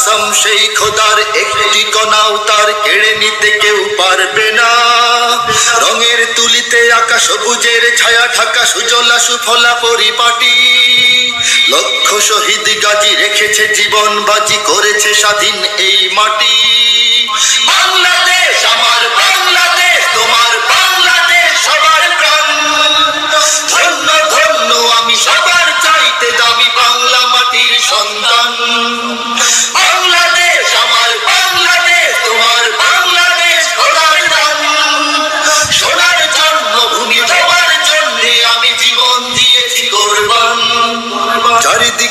কসম, সেই খোদার একটি কণাও তার কেড়ে নিতে কেউ পারবে না। রঙের তুলিতে আঁকা সবুজের ছায়া, ঢাকা, সুজলা, সুফলা, পরিপাটি। লক্ষ শহীদ গাজী রেখেছে জীবন, বাজি করেছে স্বাধীন এই মাটি। বাংলাদেশ আমার বাংলাদেশ, তোমার বাংলাদেশ সবার প্রাণ। ধন্য ধন্য, আমি সবার চাইতে দামি বাংলা মাটির সন্তান।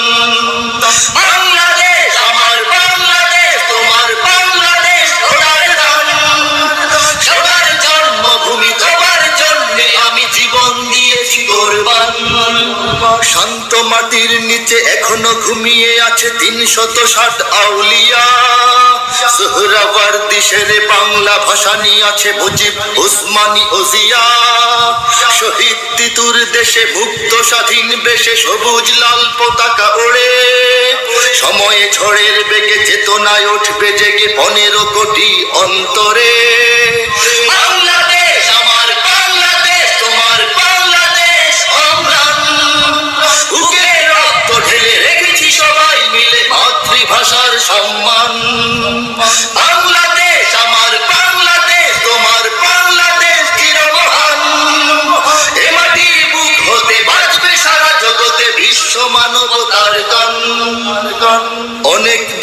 সন্তান শান্ত মাটির নিচে এখনও ঘুমিয়ে আছে তিনশত ষাট আউলিয়া। সোহরাবার শেরে বাংলা ভাষা নিয়ে আছে মুজিব, উসমানী ওজিয়া শহীদ তিতুর দেশে মুক্ত স্বাধীন বেশে সবুজ লাল পতাকা ওড়ে। সময়ে ঝড়ের বেগে চেতনায় উঠবে জেগে পনেরো কোটি অন্তরে। বাংলাদেশ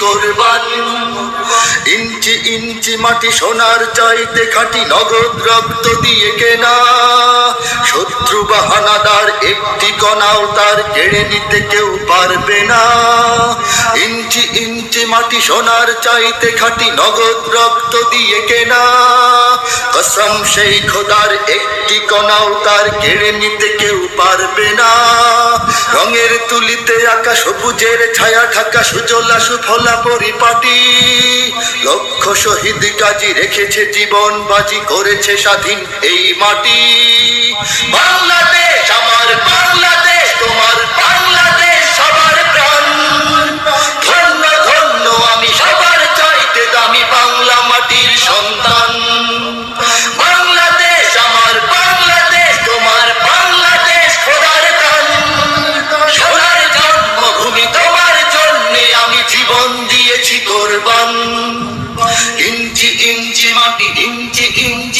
কোরবান ইঞ্চি মাটি সোনার চাইতে খাটি নগদ রক্ত দিয়ে কেনা। শত্রু বাহানাদার একটি কণাও তার কেড়ে নিতে কেউ পারবে না। ইঞ্চি ইঞ্চি মাটি সোনার চাইতে খাটি নগদ রক্ত দিয়ে কেনা। কসম সেই খোদার একটি কণাও তার কেড়ে নিতে কেউ পারবে না। রঙের তুলিতে আঁকা সবুজের ছায়া, ঢাকা, সুজলা, সুফলা, পরিপাটি। লক্ষ শহীদ কাজী রেখেছে জীবন বাজি করেছে স্বাধীন এই মাটি।